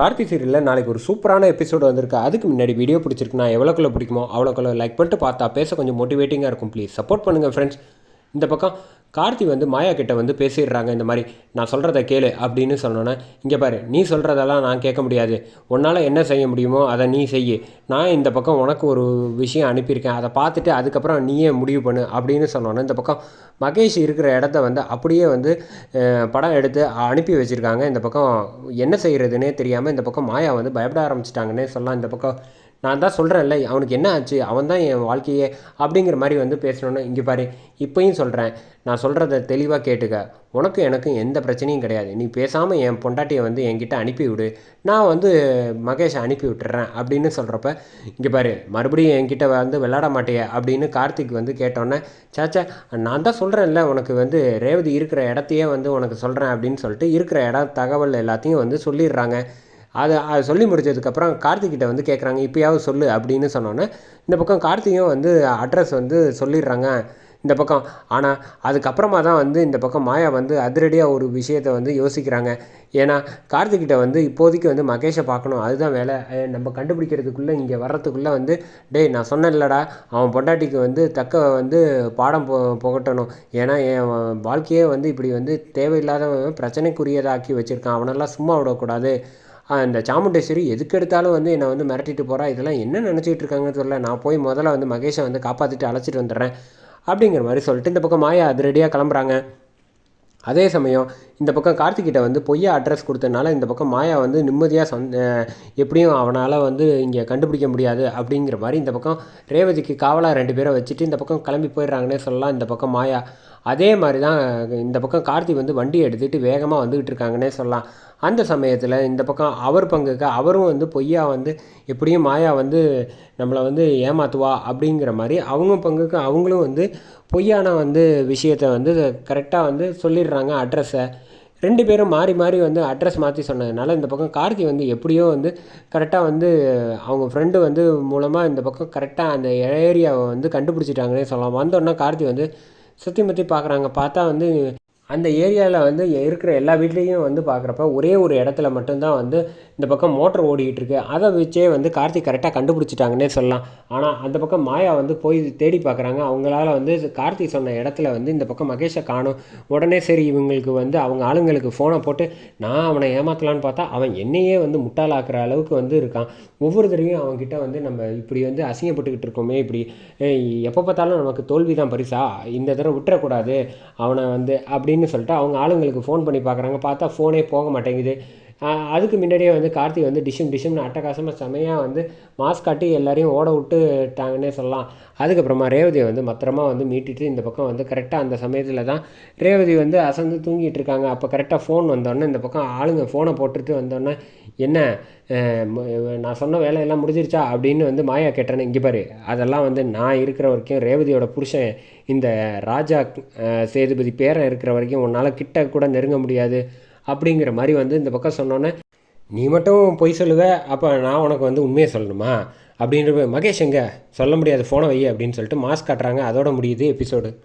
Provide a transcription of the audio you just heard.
கார்த்தி சீரியலில் நாளைக்கு ஒரு சூப்பரான எபிசோடு வந்திருக்கு. அதுக்கு முன்னாடி வீடியோ பிடிச்சிருக்கு நான் பிடிக்குமோ அவ்வளோக்குள்ள லைக் பண்ணிட்டு பார்த்தா பேச கொஞ்சம் மோட்டிவேட்டிங்காக இருக்கும் ப்ளீஸ் சப்போர்ட் பண்ணுங்கள் ஃப்ரெண்ட்ஸ் இந்த பக்கம் கார்த்தி வந்து மாயா கிட்ட வந்து பேசிடுறாங்க இந்த மாதிரி நான் சொல்கிறத கேளு அப்படின்னு சொன்னோன்னே இங்கே பாரு நீ சொல்கிறதெல்லாம் நான் கேட்க முடியாது. உன்னால் என்ன செய்ய முடியுமோ அதை நீ செய் நான் இந்த பக்கம் உனக்கு ஒரு விஷயம் அனுப்பியிருக்கேன். அதை பார்த்துட்டு அதுக்கப்புறம் நீயே முடிவு பண்ணு அப்படின்னு சொன்னோன்னே இந்த பக்கம் மகேஷ் இருக்கிற இடத்த வந்து அப்படியே வந்து படம் எடுத்து அனுப்பி வச்சுருக்காங்க. இந்த பக்கம் என்ன செய்கிறதுனே தெரியாமல் இந்த பக்கம் மாயா வந்து பயப்பட ஆரம்பிச்சிட்டாங்கன்னே சொல்லலாம். இந்த பக்கம் நான் தான் சொல்கிறேன்ல அவனுக்கு என்ன ஆச்சு? அவன் தான் என் வாழ்க்கையே அப்படிங்கிற மாதிரி வந்து பேசணுன்னு இங்கே பாரு இப்போயும் சொல்கிறேன் நான் சொல்கிறத தெளிவாக கேட்டுக்க. உனக்கும் எனக்கும் எந்த பிரச்சனையும் கிடையாது. நீ பேசாமல் என் பொண்டாட்டியை வந்து என்கிட்ட அனுப்பி விடு நான் வந்து மகேஷை அனுப்பி விட்டுறேன் அப்படின்னு சொல்கிறப்ப இங்கே பாரு மறுபடியும் என்கிட்ட வந்து விளாட மாட்டேயே அப்படின்னு கார்த்திக் வந்து கேட்டோன்னே சாச்சா நான் தான் சொல்கிறேன்ல உனக்கு வந்து ரேவதி இருக்கிற இடத்தையே வந்து உனக்கு சொல்கிறேன் அப்படின்னு சொல்லிட்டு இருக்கிற இடம் தகவல் எல்லாத்தையும் வந்து சொல்லிடுறாங்க. அதை அதை சொல்லி முடிச்சதுக்கப்புறம் கார்த்திக்கிட்ட வந்து கேட்குறாங்க இப்போயாவது சொல்லு அப்படின்னு சொன்னோன்னே இந்த பக்கம் கார்த்தியும் வந்து அட்ரஸ் வந்து சொல்லிடுறாங்க இந்த பக்கம். ஆனால் அதுக்கப்புறமா தான் வந்து இந்த பக்கம் மாயா வந்து அதிரடியாக ஒரு விஷயத்தை வந்து யோசிக்கிறாங்க. ஏன்னா கார்த்திக்கிட்ட வந்து இப்போதைக்கு வந்து மகேஷை பார்க்கணும் அதுதான் வேலை. நம்ம கண்டுபிடிக்கிறதுக்குள்ளே இங்கே வர்றதுக்குள்ளே வந்து டேய் நான் சொன்னேன்லடா அவன் பொண்டாட்டிக்கு வந்து தக்க வந்து பாடம் போ புகட்டணும். ஏன்னா என் வாழ்க்கையே வந்து இப்படி வந்து தேவையில்லாத பிரச்சனைக்குரியதாக்கி வச்சுருக்கான். அவனெல்லாம் சும்மா விடக்கூடாது. அந்த சாமுண்டேஸ்வரி எதுக்கு எடுத்தாலும் வந்து என்னை வந்து மிரட்டிட்டு போகிறா இதெல்லாம் என்ன நினச்சிட்டு இருக்காங்கன்னு தெரியல. நான் போய் முதல்ல வந்து மகேஷை வந்து காப்பாற்றிட்டு அழைச்சிட்டு வந்துடுறேன் அப்படிங்கிற மாதிரி சொல்லிட்டு இந்த பக்கம் மாயா அது ரெடியாக கிளம்புறாங்க. அதே சமயம் இந்த பக்கம் கார்த்திகிட்ட வந்து பொய்யா அட்ரஸ் கொடுத்தனால இந்த பக்கம் மாயா வந்து நிம்மதியாக சொந்த எப்படியும் அவனால் வந்து இங்கே கண்டுபிடிக்க முடியாது அப்படிங்கிற மாதிரி இந்த பக்கம் ரேவதிக்கு காவலாக ரெண்டு பேரை வச்சுட்டு இந்த பக்கம் கிளம்பி போயிடுறாங்கன்னே சொல்லலாம் இந்த பக்கம் மாயா. அதே மாதிரி தான் இந்த பக்கம் கார்த்தி வந்து வண்டி எடுத்துகிட்டு வேகமாக வந்துக்கிட்டு இருக்காங்கன்னே சொல்லலாம். அந்த சமயத்தில் இந்த பக்கம் அவர் பங்குக்கு அவரும் வந்து பொய்யா வந்து எப்படியும் மாயா வந்து நம்மளை வந்து ஏமாற்றுவா அப்படிங்கிற மாதிரி அவங்க பங்குக்கு அவங்களும் வந்து பொய்யான வந்து விஷயத்தை வந்து கரெக்டாக வந்து சொல்லிடுறாங்க அட்ரஸை ரெண்டு பேரும் மாறி மாறி வந்து அட்ரஸ் மாற்றி சொன்னதுனால இந்த பக்கம் கார்த்தி வந்து எப்படியோ வந்து கரெக்டாக வந்து அவங்க ஃப்ரெண்டு வந்து மூலமாக இந்த பக்கம் கரெக்டாக அந்த ஏரியாவை வந்து கண்டுபிடிச்சிட்டாங்கன்னே சொல்லலாம். வந்தோடனே கார்த்தி வந்து சுற்றி முற்றி பார்க்குறாங்க பார்த்தா வந்து அந்த ஏரியாவில் வந்து இருக்கிற எல்லா வீட்லேயும் வந்து பார்க்குறப்ப ஒரே ஒரு இடத்துல மட்டும்தான் வந்து இந்த பக்கம் மோட்டர் ஓடிக்கிட்டு இருக்கு அதை வச்சே வந்து கார்த்திக் கரெக்டாக கண்டுபிடிச்சிட்டாங்கன்னே சொல்லலாம். ஆனால் அந்த பக்கம் மாயா வந்து போய் தேடி பார்க்குறாங்க. அவங்களால வந்து கார்த்திக் சொன்ன இடத்துல வந்து இந்த பக்கம் மகேஷை காணும். உடனே சரி இவங்களுக்கு வந்து அவங்க ஆளுங்களுக்கு ஃபோனை போட்டு நான் அவனை ஏமாற்றலான்னு பார்த்தா அவன் என்னையே வந்து முட்டாளாக்குற அளவுக்கு வந்து இருக்கான். ஒவ்வொரு தடவையும் அவன்கிட்ட வந்து நம்ம இப்படி வந்து அசிங்கப்பட்டுக்கிட்டு இருக்கோமே இப்படி. எப்போ பார்த்தாலும் நமக்கு தோல்வி தான் பரிசா? இந்த தடவை விட்டுறக்கூடாது. அவனை வந்து அப்படின்னு சொல்லிட்டு அவங்க ஆளுங்களுக்கு ஃபோன் பண்ணி பார்க்குறாங்க. பார்த்தா ஃபோனே போக மாட்டேங்குது. அதுக்கு முன்னாடியே வந்து கார்த்திக் வந்து டிஷும் டிஷும்னு அட்டகாசமாக செமையாக வந்து மாஸ்க் காட்டி எல்லாரையும் ஓட விட்டுட்டாங்கன்னே சொல்லலாம். அதுக்கப்புறமா ரேவதியை வந்து பத்திரமா வந்து மீட்டிட்டு இந்த பக்கம் வந்து கரெக்டாக அந்த சமயத்தில் தான் ரேவதி வந்து அசந்து தூங்கிட்டு இருக்காங்க. அப்போ கரெக்டாக ஃபோன் வந்தோடனே இந்த பக்கம் ஆளுங்க ஃபோனை போட்டுட்டு வந்தோடனே என்ன நான் சொன்ன வேலையெல்லாம் முடிஞ்சிருச்சா? அப்படின்னு வந்து மாயா கேட்டேன்னு இங்கே பாரு அதெல்லாம் வந்து நான் இருக்கிற வரைக்கும் ரேவதியோட புருஷன் இந்த ராஜா சேதுபதி பேரன் இருக்கிற வரைக்கும் உன்னால் கிட்ட கூட நெருங்க முடியாது. அப்படிங்கிற மாதிரி வந்து இந்த பக்கம் சொன்னோன்னே நீ மட்டும் பொய் சொல்லுவ அப்போ நான் உனக்கு வந்து உண்மையை சொல்லணுமா? அப்படின்ற மகேஷ் எங்க? சொல்ல முடியாது ஃபோனை வை அப்படின்னு சொல்லிட்டு மாஸ்க் காட்டுறாங்க. அதோட முடியுது எபிசோடு.